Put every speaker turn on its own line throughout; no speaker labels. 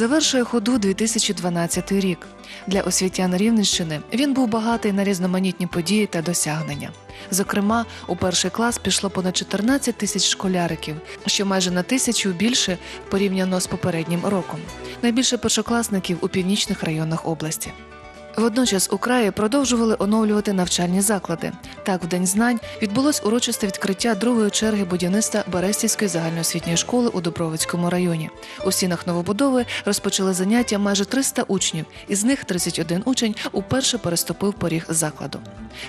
Завершує ходу 2012 рік. Для освітян Рівненщини він був багатий на різноманітні події та досягнення. Зокрема, у перший клас пішло понад 14 тисяч школяриків, що майже на тисячу більше порівняно з попереднім роком. Найбільше першокласників у північних районах області. Водночас у краї продовжували оновлювати навчальні заклади. Так, в День знань відбулось урочисте відкриття другої черги будівництва Берестівської загальноосвітньої школи у Дубровицькому районі. У стінах новобудови розпочали заняття майже 300 учнів, із них 31 учень уперше переступив поріг закладу.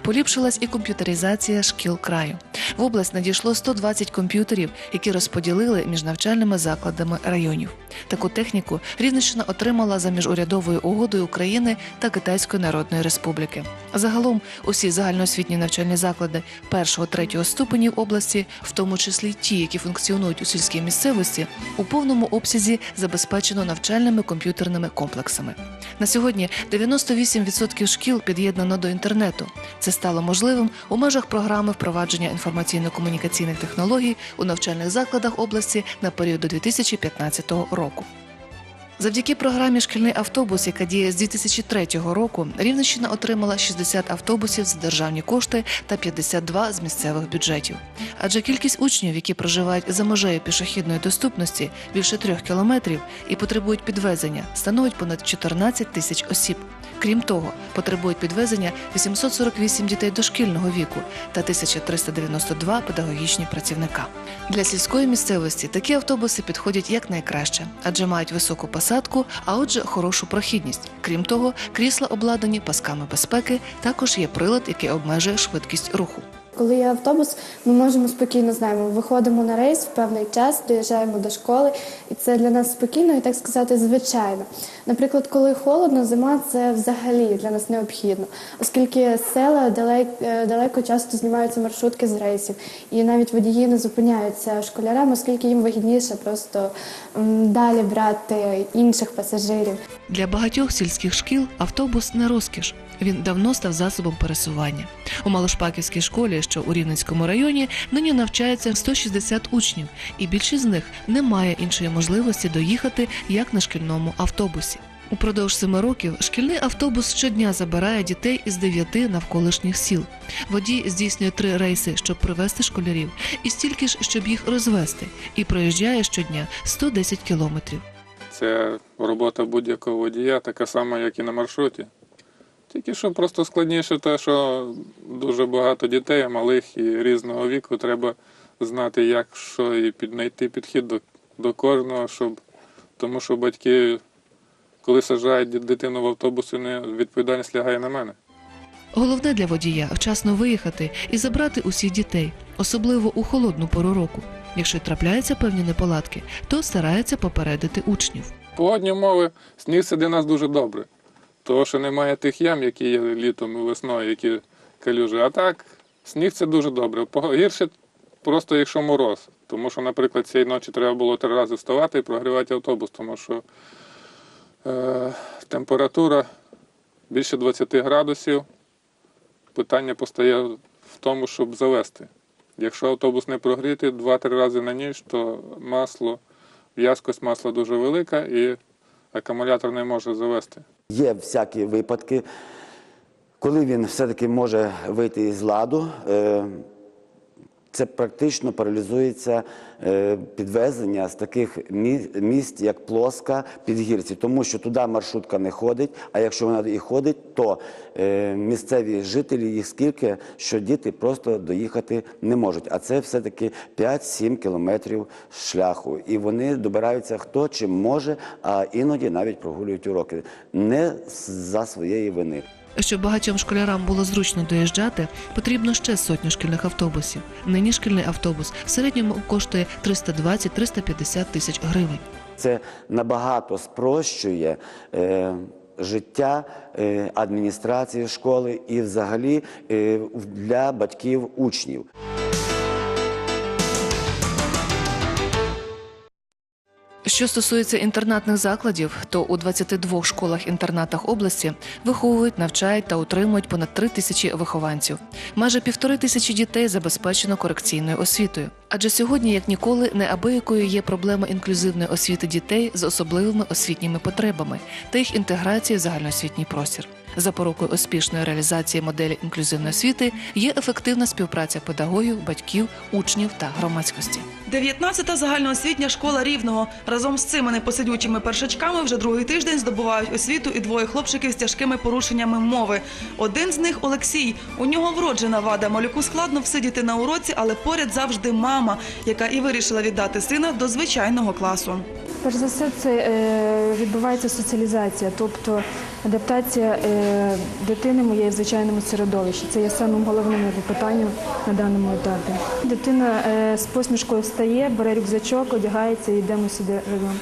Поліпшилась і комп'ютеризація шкіл краю. В область надійшло 120 комп'ютерів, які розподілили між навчальними закладами районів. Таку техніку Рівненщина отримала за міжурядовою угодою України та Китайської Народної Республіки. Загалом усі загальноосвітні навчальні заклади першого-третього ступенів області, в тому числі ті, які функціонують у сільській місцевості, у повному обсязі забезпечено навчальними комп'ютерними комплексами. На сьогодні 98% шкіл під'єднано до інтернету. Це стало можливим у межах програми впровадження інформаційно-комунікаційних технологій у навчальних закладах області на період до 2015 року. Завдяки програмі Шкільний автобус, яка діє з 2003 року, Рівненщина отримала 60 автобусів за державні кошти та 52 з місцевих бюджетів. Адже кількість учнів, які проживають за межею пішохідної доступності, більше трьох кілометрів і потребують підвезення, становить понад 14 тисяч осіб. Крім того, потребують підвезення 848 дітей дошкільного віку та 1392 педагогічні працівника. Для сільської місцевості такі автобуси підходять якнайкраще, адже мають високу посадку, а отже, хорошу прохідність. Крім того, крісла обладнані пасками безпеки, також є прилад, який обмежує швидкість руху.
Коли є автобус, ми можемо спокійно знаємо, виходимо на рейс в певний час, доїжджаємо до школи, і це для нас спокійно і так сказати звичайно. Наприклад, коли холодно, зима це взагалі для нас необхідно, оскільки села далеко, далеко часто знімаються маршрутки з рейсів, і навіть водії не зупиняються школярам, оскільки їм вигідніше просто далі брати інших пасажирів.
Для багатьох сільських шкіл автобус не розкіш. Він давно став засобом пересування. У Малошпаківській школі, що у Рівненському районі, нині навчається 160 учнів, і більшість з них не має іншої можливості доїхати як на шкільному автобусі. Упродовж семи років шкільний автобус щодня забирає дітей із дев'яти навколишніх сіл. Водій здійснює три рейси, щоб привезти школярів, і стільки ж, щоб їх розвести, і проїжджає щодня 110 кілометрів.
Це робота будь-якого водія, така сама, як і на маршруті. Тільки що просто складніше те, що дуже багато дітей, малих і різного віку, треба знати, як що і піднайти підхід до, до кожного, щоб тому що батьки, коли саджають ді- дитину в автобус, відповідальність лягає на мене.
Головне для водія вчасно виїхати і забрати усіх дітей, особливо у холодну пору року. Якщо трапляються певні неполадки, то старається попередити учнів.
Погодні умови, сніг для нас дуже добре. Тому що немає тих ям, які є літом і весною, які калюжі. А так, сніг це дуже добре. Гірше просто якщо мороз. Тому що, наприклад, цієї ночі треба було три рази вставати і прогрівати автобус, тому що е, температура більше 20 градусів. Питання постає в тому, щоб завести. Якщо автобус не прогріти 2-3 рази на ніч, то масло, в'язкость масла дуже велика і акумулятор не може завести.
Є всякі випадки, коли він все-таки може вийти із ладу. Це практично паралізується е, підвезення з таких мі- місць, як Плоска, Підгірці, тому що туди маршрутка не ходить, а якщо вона і ходить, то е, місцеві жителі їх скільки, що діти просто доїхати не можуть. А це все-таки 5-7 кілометрів шляху. І вони добираються хто чим може, а іноді навіть прогулюють уроки. Не за своєї вини.
Щоб багатьом школярам було зручно доїжджати, потрібно ще сотню шкільних автобусів. Нині шкільний автобус в середньому коштує 320-350 тисяч гривень.
Це набагато спрощує е, життя е, адміністрації школи і взагалі е, для батьків учнів.
Що стосується інтернатних закладів, то у 22 школах-інтернатах області виховують, навчають та утримують понад 3 тисячі вихованців. Майже півтори тисячі дітей забезпечено корекційною освітою. Адже сьогодні, як ніколи, неабиякою є проблема інклюзивної освіти дітей з особливими освітніми потребами та їх інтеграції в загальноосвітній простір. Запорукою успішної реалізації моделі інклюзивної освіти є ефективна співпраця педагогів, батьків, учнів та громадськості.
19-та загальноосвітня школа Рівного. Разом з цими непосидючими першачками вже другий тиждень здобувають освіту і двоє хлопчиків з тяжкими порушеннями мови. Один з них Олексій. У нього вроджена вада. Малюку складно всидіти на уроці, але поряд завжди мама, яка і вирішила віддати сина до звичайного класу.
Перш за все, це е, відбувається соціалізація, тобто адаптація е, дитини моєї в звичайному середовищі. Це є самим головним питанням на даному етапі. Дитина е, з посмішкою встає, бере рюкзачок, одягається і йдемо сюди разом.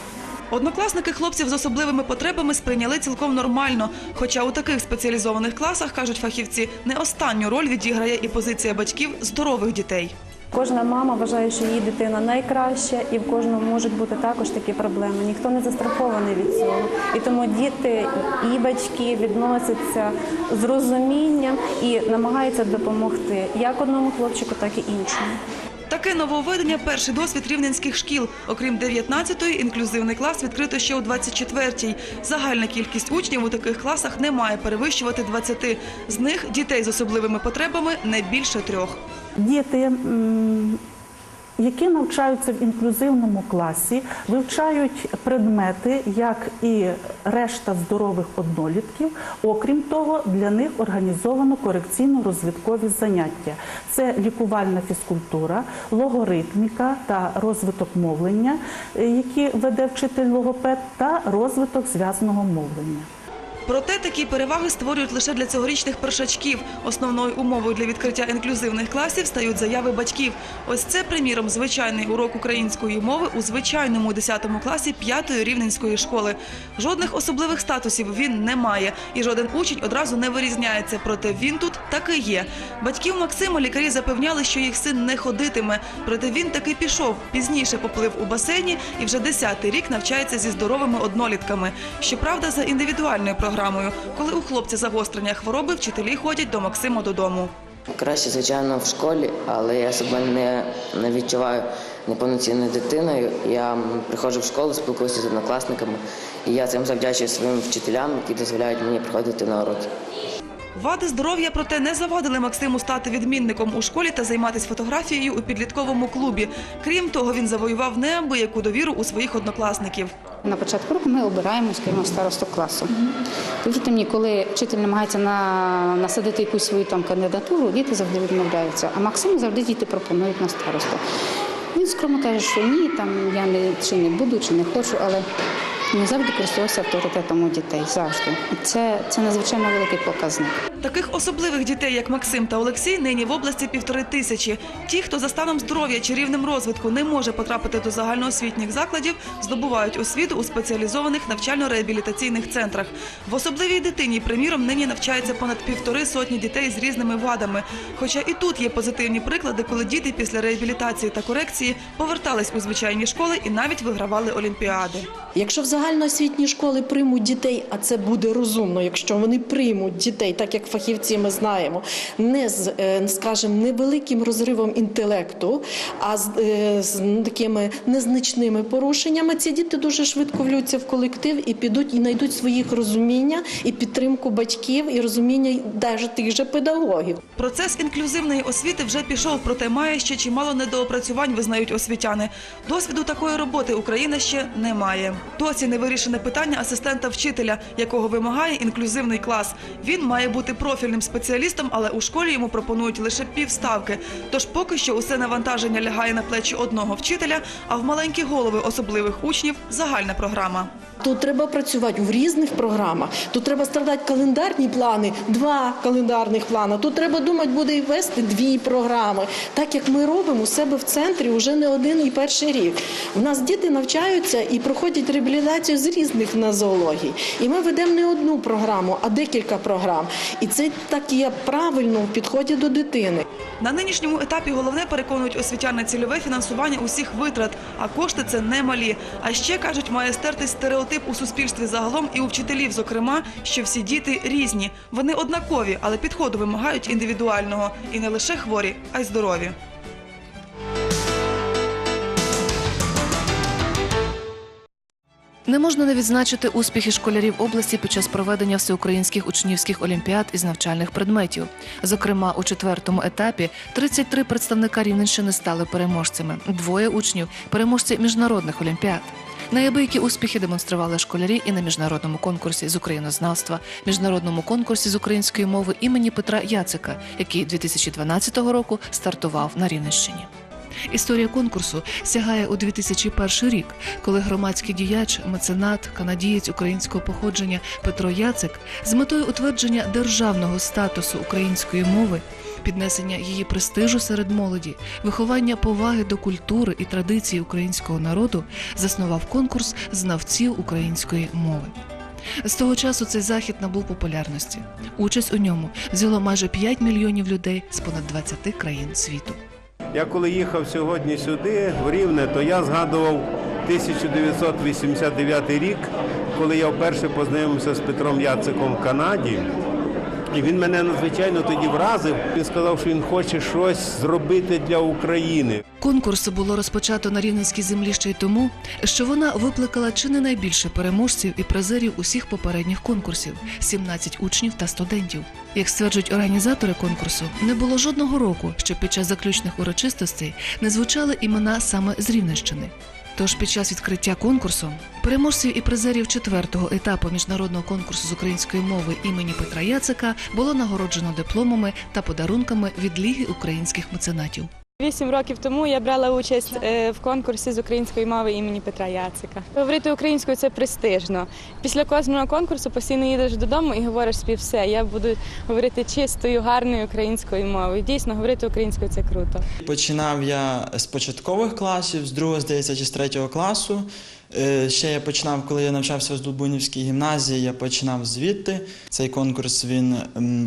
Однокласники хлопців з особливими потребами сприйняли цілком нормально. Хоча у таких спеціалізованих класах, кажуть фахівці, не останню роль відіграє і позиція батьків здорових дітей.
Кожна мама вважає, що її дитина найкраща, і в кожного можуть бути також такі проблеми. Ніхто не застрахований від цього. І тому діти і батьки відносяться з розумінням і намагаються допомогти як одному хлопчику, так і іншому.
Таке нововведення – перший досвід рівненських шкіл. Окрім 19-ї, інклюзивний клас відкрито ще у 24-й. Загальна кількість учнів у таких класах не має перевищувати 20. З них дітей з особливими потребами не більше трьох.
Діти, які навчаються в інклюзивному класі, вивчають предмети, як і решта здорових однолітків. Окрім того, для них організовано корекційно-розвиткові заняття. Це лікувальна фізкультура, логоритміка та розвиток мовлення, е, які веде вчитель логопед, та розвиток зв'язного мовлення.
Проте такі переваги створюють лише для цьогорічних першачків. Основною умовою для відкриття інклюзивних класів стають заяви батьків. Ось це, приміром, звичайний урок української мови у звичайному 10 класі 5-ї рівненської школи. Жодних особливих статусів він не має, і жоден учень одразу не вирізняється. Проте він тут таки є. Батьків Максима лікарі запевняли, що їх син не ходитиме. Проте він таки пішов. Пізніше поплив у басейні і вже 10-й рік навчається зі здоровими однолітками. Щоправда, за індивідуальною програмою. Коли у хлопця загострення хвороби, вчителі ходять до Максима додому.
Краще, звичайно, в школі, але я себе не, не відчуваю неповноцінною дитиною. Я приходжу в школу, спілкуюся з однокласниками, і я цим завдячую своїм вчителям, які дозволяють мені приходити на уроки.
Вади здоров'я, проте, не завадили Максиму стати відмінником у школі та займатися фотографією у підлітковому клубі. Крім того, він завоював неабияку довіру у своїх однокласників.
На початку року ми обираємо, скажімо, старосту класу. Повірте мені, коли вчитель намагається на, насадити якусь свою кандидатуру, діти завжди відмовляються. А Максиму завжди діти пропонують на старосту. Він скромно каже, що ні, там я не чи не буду, чи не хочу, але він завжди користувався авторитетом у дітей. Завжди. Це, це надзвичайно великий показник.
Таких особливих дітей, як Максим та Олексій, нині в області півтори тисячі. Ті, хто за станом здоров'я чи рівнем розвитку не може потрапити до загальноосвітніх закладів, здобувають освіту у спеціалізованих навчально-реабілітаційних центрах. В особливій дитині, приміром, нині навчається понад півтори сотні дітей з різними вадами. Хоча і тут є позитивні приклади, коли діти після реабілітації та корекції повертались у звичайні школи і навіть вигравали олімпіади.
Якщо в загальноосвітні школи приймуть дітей, а це буде розумно, якщо вони приймуть дітей, так як фахівці ми знаємо, не з, е, скажімо, невеликим розривом інтелекту, а з, е, з такими незначними порушеннями, ці діти дуже швидко влються в колектив і підуть і знайдуть своїх розуміння і підтримку батьків, і розуміння навіть тих же педагогів.
Процес інклюзивної освіти вже пішов, проте має ще чимало недоопрацювань, визнають освітяни. Досвіду такої роботи Україна ще не має. Досі не вирішене питання асистента вчителя, якого вимагає інклюзивний клас. Він має бути профільним спеціалістом, але у школі йому пропонують лише півставки. Тож поки що усе навантаження лягає на плечі одного вчителя, а в маленькі голови особливих учнів загальна програма.
Тут треба працювати в різних програмах. Тут треба складати календарні плани, два календарних плани. Тут треба думати, буде і вести дві програми, так як ми робимо у себе в центрі вже не один і перший рік. У нас діти навчаються і проходять реабілітацію з різних нозологій. І ми ведемо не одну програму, а декілька програм. І це так є правильно в підході до дитини.
На нинішньому етапі головне переконують освітяни цільове фінансування усіх витрат, а кошти це немалі. А ще кажуть, має стертись стереотип у суспільстві загалом і у вчителів, зокрема, що всі діти різні. Вони однакові, але підходу вимагають індивідуального і не лише хворі, а й здорові.
Не можна не відзначити успіхи школярів області під час проведення всеукраїнських учнівських олімпіад із навчальних предметів. Зокрема, у четвертому етапі 33 представника Рівненщини стали переможцями. Двоє учнів переможці міжнародних олімпіад. Неабиякі успіхи демонстрували школярі і на міжнародному конкурсі з українознавства, міжнародному конкурсі з української мови імені Петра Яцика, який 2012 року стартував на Рівненщині. Історія конкурсу сягає у 2001 рік, коли громадський діяч, меценат, канадієць українського походження Петро Яцик з метою утвердження державного статусу української мови, піднесення її престижу серед молоді, виховання поваги до культури і традицій українського народу заснував конкурс знавців української мови. З того часу цей захід набув популярності. Участь у ньому взяло майже 5 мільйонів людей з понад 20 країн світу.
Я коли їхав сьогодні сюди, в Рівне, то я згадував 1989 рік, коли я вперше познайомився з Петром Яциком в Канаді. І він мене надзвичайно тоді вразив. Він сказав, що він хоче щось зробити для України.
Конкурс було розпочато на рівненській землі ще й тому, що вона викликала чи не найбільше переможців і призерів усіх попередніх конкурсів 17 учнів та студентів. Як стверджують організатори конкурсу, не було жодного року, що під час заключних урочистостей не звучали імена саме з Рівненщини. Тож під час відкриття конкурсу переможців і призерів четвертого етапу міжнародного конкурсу з української мови імені Петра Яцика було нагороджено дипломами та подарунками від Ліги українських меценатів.
Вісім років тому я брала участь е, в конкурсі з української мови імені Петра Яцика. Говорити українською це престижно. Після кожного конкурсу постійно їдеш додому і говориш собі все. Я буду говорити чистою, гарною українською мовою. Дійсно, говорити українською це круто.
Починав я з початкових класів, з другого, здається, чи з третього класу. Е, Ще я починав, коли я навчався в Здолбунівській гімназії, я починав звідти. Цей конкурс він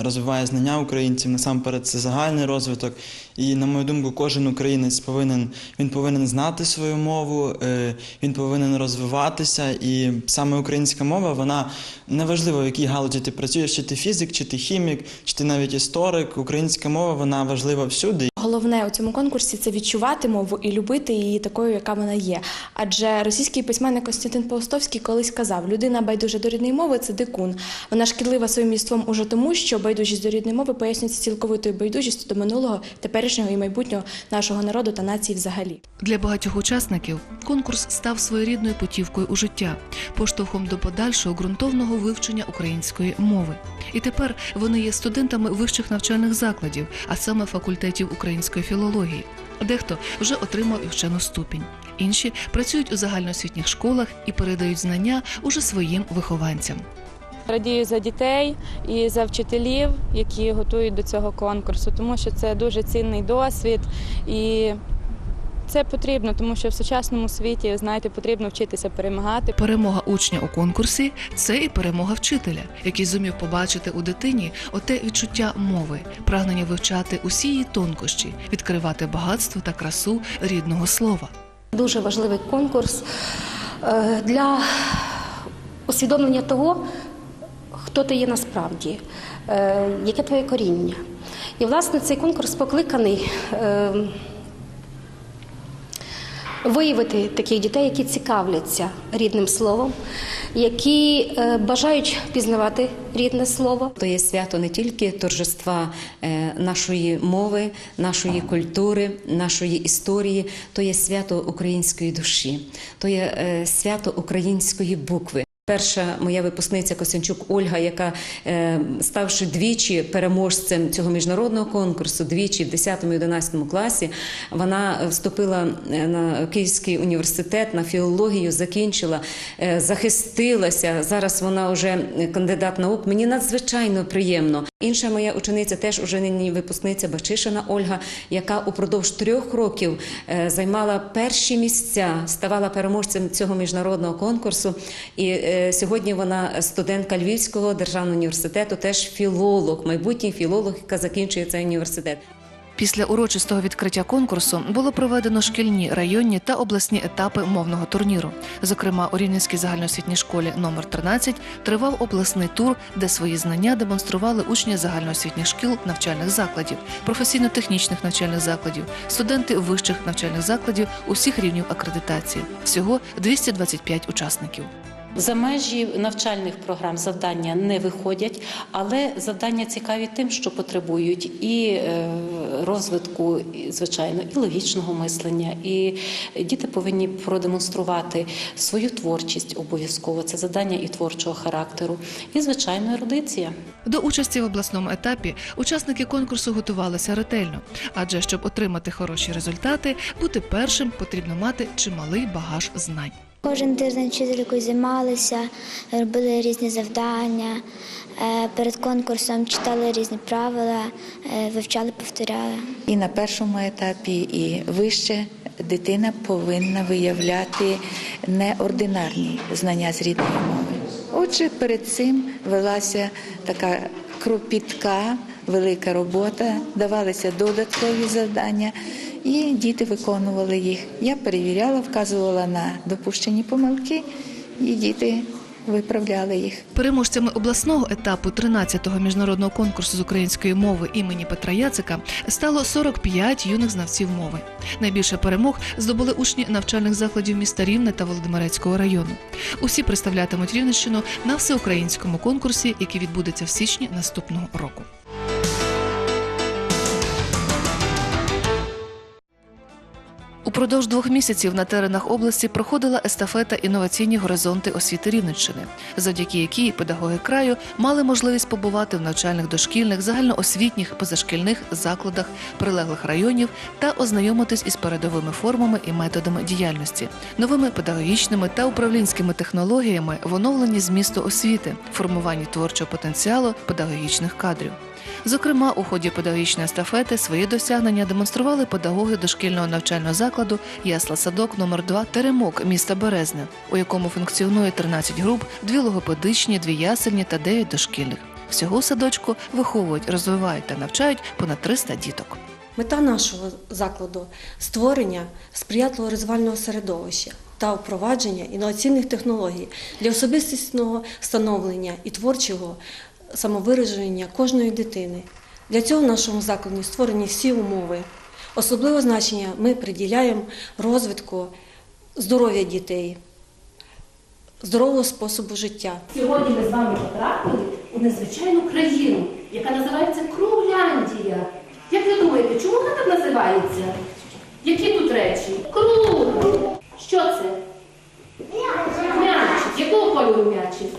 розвиває знання українців. Насамперед, це загальний розвиток. І, на мою думку, кожен українець повинен він повинен знати свою мову, е, він повинен розвиватися. І саме українська мова, вона неважливо, в якій галузі ти працюєш, чи ти фізик, чи ти хімік, чи ти навіть історик. Українська мова вона важлива всюди.
Головне у цьому конкурсі це відчувати мову і любити її такою, яка вона є. Адже російський письменник Костянтин Паустовський колись казав: людина байдужа до рідної мови це дикун. Вона шкідлива своїм містом уже тому, що байдужість до рідної мови пояснюється цілковитою байдужістю до минулого, теперішнього і майбутнього нашого народу та нації взагалі.
Для багатьох учасників конкурс став своєрідною путівкою у життя, поштовхом до подальшого ґрунтовного вивчення української мови. І тепер вони є студентами вищих навчальних закладів, а саме факультетів української філології. Дехто вже отримав і вчену ступінь. Інші працюють у загальноосвітніх школах і передають знання уже своїм вихованцям.
Радію за дітей і за вчителів, які готують до цього конкурсу, тому що це дуже цінний досвід і. Це потрібно, тому що в сучасному світі, знаєте, потрібно вчитися перемагати.
Перемога учня у конкурсі це і перемога вчителя, який зумів побачити у дитині оте відчуття мови, прагнення вивчати усі її тонкощі, відкривати багатство та красу рідного слова.
Дуже важливий конкурс е, для усвідомлення того, хто ти є насправді, е, яке твоє коріння. І, власне, цей конкурс покликаний е, виявити таких дітей, які цікавляться рідним словом, які е, бажають пізнавати рідне слово.
То є свято не тільки торжества нашої мови, нашої культури, нашої історії, то є свято української душі, то є свято української букви. Перша моя випускниця Косянчук Ольга, яка е, ставши двічі переможцем цього міжнародного конкурсу, двічі в 10-11 класі, вона вступила е, на Київський університет на філологію, закінчила, е, захистилася. Зараз вона вже кандидат наук. Мені надзвичайно приємно. Інша моя учениця, теж уже нині випускниця Бачишина Ольга, яка упродовж трьох років е, займала перші місця, ставала переможцем цього міжнародного конкурсу. І е, сьогодні вона студентка Львівського державного університету, теж філолог, майбутній філолог, яка закінчує цей університет.
Після урочистого відкриття конкурсу було проведено шкільні, районні та обласні етапи мовного турніру. Зокрема, у Рівненській загальноосвітній школі номер 13 тривав обласний тур, де свої знання демонстрували учні загальноосвітніх шкіл навчальних закладів, професійно-технічних навчальних закладів, студенти вищих навчальних закладів усіх рівнів акредитації. Всього 225 учасників.
За межі навчальних програм завдання не виходять, але завдання цікаві тим, що потребують і е, розвитку, звичайно, і логічного мислення. І діти повинні продемонструвати свою творчість обов'язково. Це завдання і творчого характеру, і звичайно, ерудиція.
До участі в обласному етапі учасники конкурсу готувалися ретельно, адже щоб отримати хороші результати, бути першим потрібно мати чималий багаж знань.
Кожен тиждень вчителькою займалися, робили різні завдання. Е, Перед конкурсом читали різні правила, е, вивчали, повторяли.
І на першому етапі, і вище дитина повинна виявляти неординарні знання з рідної мови. Отже, перед цим велася така кропітка, велика робота, давалися додаткові завдання, і діти виконували їх. Я перевіряла, вказувала на допущені помилки, і діти виправляли їх.
Переможцями обласного етапу 13-го міжнародного конкурсу з української мови імені Петра Яцика стало 45 юних знавців мови. Найбільше перемог здобули учні навчальних закладів міста Рівне та Володимирецького району. Усі представлятимуть Рівненщину на всеукраїнському конкурсі, який відбудеться в січні наступного року. Упродовж двох місяців на теренах області проходила естафета інноваційні горизонти освіти Рівненщини, завдяки якій педагоги краю мали можливість побувати в навчальних дошкільних, загальноосвітніх, позашкільних закладах прилеглих районів та ознайомитись із передовими формами і методами діяльності, новими педагогічними та управлінськими технологіями в оновленні змісту освіти, формуванні творчого потенціалу педагогічних кадрів. Зокрема, у ході педагогічної естафети свої досягнення демонстрували педагоги дошкільного навчального закладу Ясла Садок номер 2 Теремок міста Березне, у якому функціонує 13 груп, дві логопедичні, дві ясельні та 9 дошкільних. Всього садочку виховують, розвивають та навчають понад 300 діток.
Мета нашого закладу створення сприятливого розвивального середовища та впровадження інноваційних технологій для особистісного становлення і творчого самовираження кожної дитини. Для цього в нашому закладі створені всі умови. Особливе значення ми приділяємо розвитку здоров'я дітей, здорового способу життя.
Сьогодні ми з вами потрапили у незвичайну країну, яка називається Кругляндія. Як ви думаєте, чому вона так називається? Які тут речі? Круглі. Що це? М'ячик. Якого кольору м'ячик?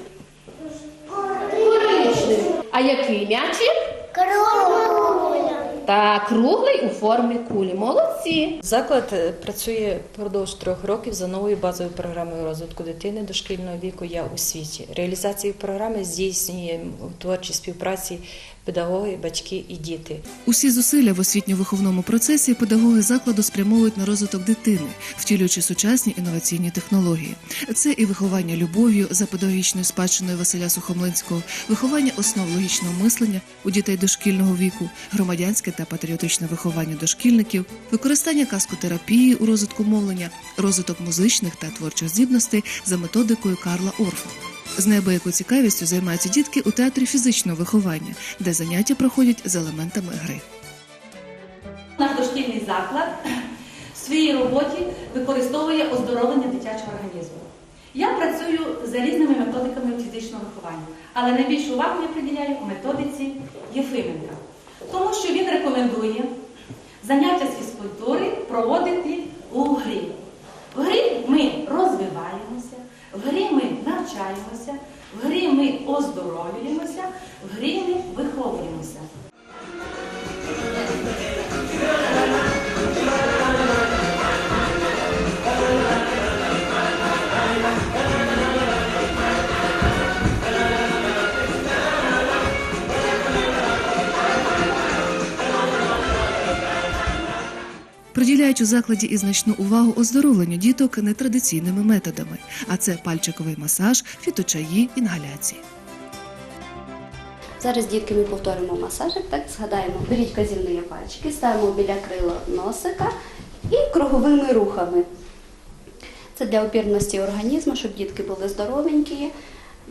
А який м'ячик? Круглий. Так, круглий у формі кулі. Молодці.
Заклад е, працює впродовж трьох років за новою базовою програмою розвитку дитини дошкільного віку Я у світі. Реалізацію програми здійснює у творчій співпраці педагоги, батьки і діти.
Усі зусилля в освітньо-виховному процесі педагоги закладу спрямовують на розвиток дитини, втілюючи сучасні інноваційні технології. Це і виховання любов'ю за педагогічною спадщиною Василя Сухомлинського, виховання основ логічного мислення у дітей дошкільного віку, громадянське та патріотичне виховання дошкільників, використання каскотерапії у розвитку мовлення, розвиток музичних та творчих здібностей за методикою Карла Орфа. З неабиякою цікавістю займаються дітки у театрі фізичного виховання, де заняття проходять з елементами гри.
Наш дошкільний заклад в своїй роботі використовує оздоровлення дитячого організму. Я працюю за різними методиками фізичного виховання, але найбільшу увагу я приділяю методиці Єфименка, тому що він рекомендує заняття з фізкультури проводити у
у закладі і значну увагу оздоровленню діток нетрадиційними методами, а це пальчиковий масаж, фіточаї, інгаляції.
Зараз дітки ми повторимо масажик, так згадаємо, беріть казівні пальчики, ставимо біля крила носика і круговими рухами. Це для опірності організму, щоб дітки були здоровенькі.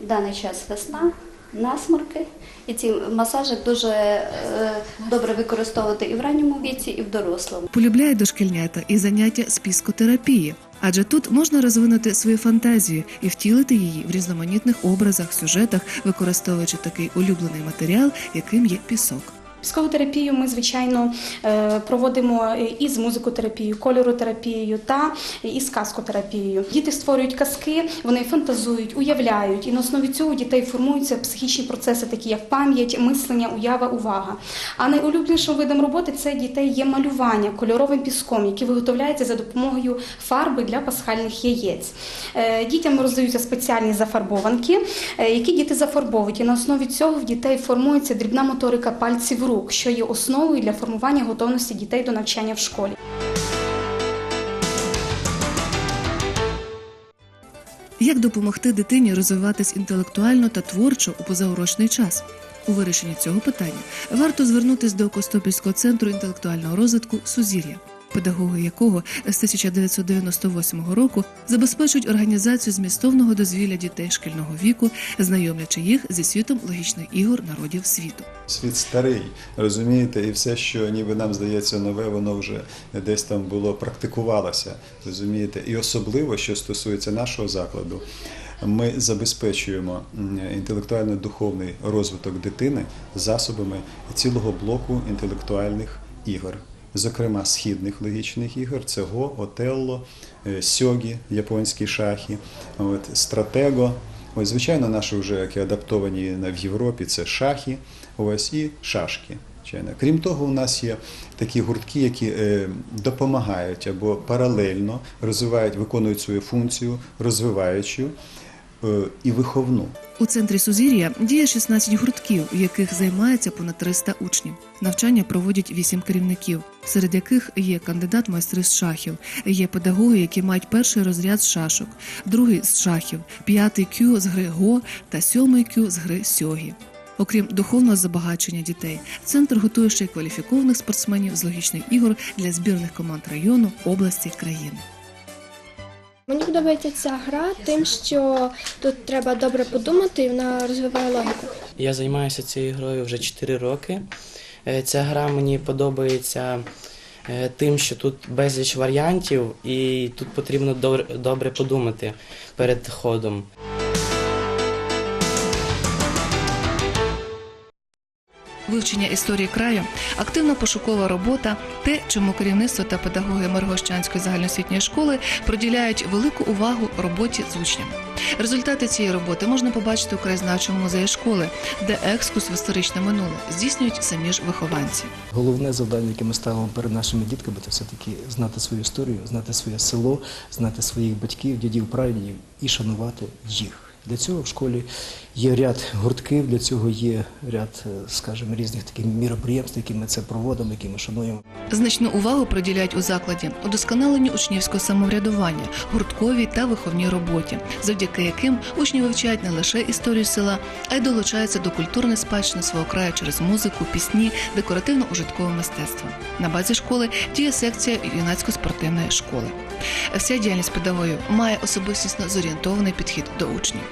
В даний час весна, насморки. І ці масажик дуже е, добре використовувати і в ранньому віці, і в дорослому.
Полюбляє дошкільнята і заняття з піскотерапії, адже тут можна розвинути свою фантазію і втілити її в різноманітних образах, сюжетах, використовуючи такий улюблений матеріал, яким є пісок.
Психотерапію ми, звичайно, е, проводимо і з музикотерапією, кольоротерапією та і з казкотерапією. Діти створюють казки, вони фантазують, уявляють, і на основі цього дітей формуються психічні процеси, такі як пам'ять, мислення, уява, увага. А найулюбленішим видом роботи це дітей є малювання кольоровим піском, який виготовляється за допомогою фарби для пасхальних яєць. Е, Дітям роздаються спеціальні зафарбованки, е, які діти зафарбовують. І на основі цього в дітей формується дрібна моторика пальців рук, що є основою для формування готовності дітей до навчання в школі.
Як допомогти дитині розвиватись інтелектуально та творчо у позаурочний час? У вирішенні цього питання варто звернутися до Костопільського центру інтелектуального розвитку Сузір'я, педагоги якого з 1998 року забезпечують організацію змістовного дозвілля дітей шкільного віку, знайомлячи їх зі світом логічних ігор народів світу.
Світ старий, розумієте, і все, що ніби нам здається нове, воно вже десь там було практикувалося. Розумієте, і особливо, що стосується нашого закладу, ми забезпечуємо інтелектуально-духовний розвиток дитини засобами цілого блоку інтелектуальних ігор. Зокрема, східних логічних ігор це Го, Отелло, е, Сьогі, японські шахи, от, стратего. Ось, звичайно, наші вже які адаптовані в Європі це шахи, ось і шашки. Крім того, у нас є такі гуртки, які е, допомагають або паралельно розвивають, виконують свою функцію, розвиваючу е, і виховну.
У центрі Сузір'я діє 16 гуртків, у яких займається понад 300 учнів. Навчання проводять 8 керівників, серед яких є кандидат майстри з шахів, є педагоги, які мають перший розряд з шашок, другий з шахів, п'ятий кю з гри го та сьомий кю з гри сьогі. Окрім духовного забагачення дітей, центр готує ще й кваліфікованих спортсменів з логічних ігор для збірних команд району, області, країни.
Мені подобається ця гра тим, що тут треба добре подумати і вона розвиває логіку.
Я займаюся цією грою вже 4 роки. Е, Ця гра мені подобається е, тим, що тут безліч варіантів, і тут потрібно добре подумати перед ходом.
Вивчення історії краю, активна пошукова робота, те, чому керівництво та педагоги Миргощанської загальноосвітньої школи приділяють велику увагу роботі з учнями. Результати цієї роботи можна побачити у краєзнавчому музеї школи, де екскурс в історичне минуле здійснюють самі ж вихованці.
Головне завдання, яке ми ставимо перед нашими дітками, це все-таки знати свою історію, знати своє село, знати своїх батьків, дідів, прадідів і шанувати їх. Для цього в школі є ряд гуртків, для цього є ряд, е, скажімо, різних таких міроприємств, які ми це проводимо, які ми шануємо.
Значну увагу приділяють у закладі удосконаленню учнівського самоврядування, гуртковій та виховній роботі, завдяки яким учні вивчають не лише історію села, а й долучаються до культурної спадщини свого краю через музику, пісні, декоративно-ужиткове мистецтво. На базі школи діє секція юнацько-спортивної школи. Вся діяльність педагогів має особистісно зорієнтований підхід до учнів.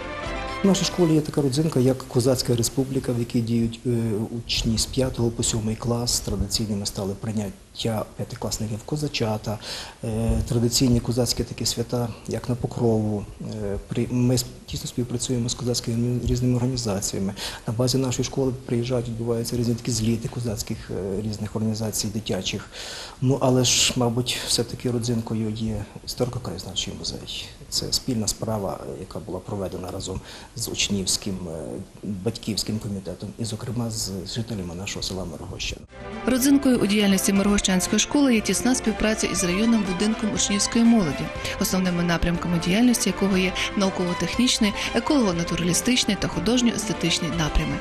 В нашій школі є така родзинка, як Козацька республіка, в якій діють е, учні з 5 по 7 клас. Традиційними стали прийняття п'ятикласників козачата, е, традиційні козацькі такі свята, як на Покрову. Е, Ми тісно співпрацюємо з козацькими різними організаціями. На базі нашої школи приїжджають, відбуваються різні такі зліти козацьких різних організацій дитячих. Ну але ж, мабуть, все-таки родзинкою є історико-краєзнавчий музей. Це спільна справа, яка була проведена разом з учнівським е, батьківським комітетом і, зокрема, з жителями нашого села Мирогощина.
Родзинкою у діяльності Миргощанської школи є тісна співпраця із районним будинком учнівської молоді, основними напрямками діяльності якого є науково-технічний, еколого-натуралістичний та художньо-естетичний напрями.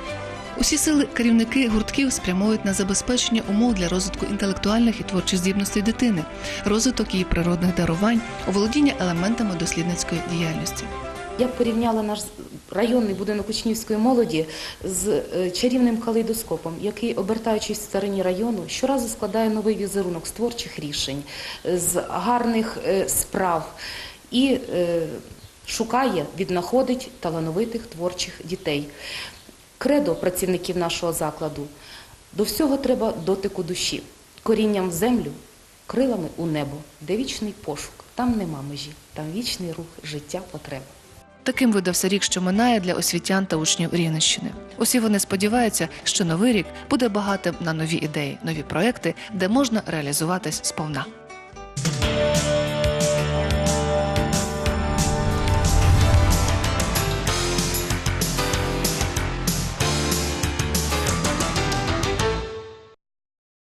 Усі сили керівники гуртків спрямують на забезпечення умов для розвитку інтелектуальних і творчих здібностей дитини, розвиток її природних дарувань, оволодіння елементами дослідницької діяльності.
Я порівняла наш районний будинок учнівської молоді з е, чарівним калейдоскопом, який, обертаючись в стороні району, щоразу складає новий візерунок з творчих рішень, е, з гарних е, справ і шукає, віднаходить талановитих творчих дітей. Кредо працівників нашого закладу до всього треба дотику душі, корінням в землю, крилами у небо, де вічний пошук. Там нема межі, там вічний рух життя потреби.
Таким видався рік, що минає для освітян та учнів Рівненщини. Усі вони сподіваються, що новий рік буде багатим на нові ідеї, нові проекти, де можна реалізуватись сповна.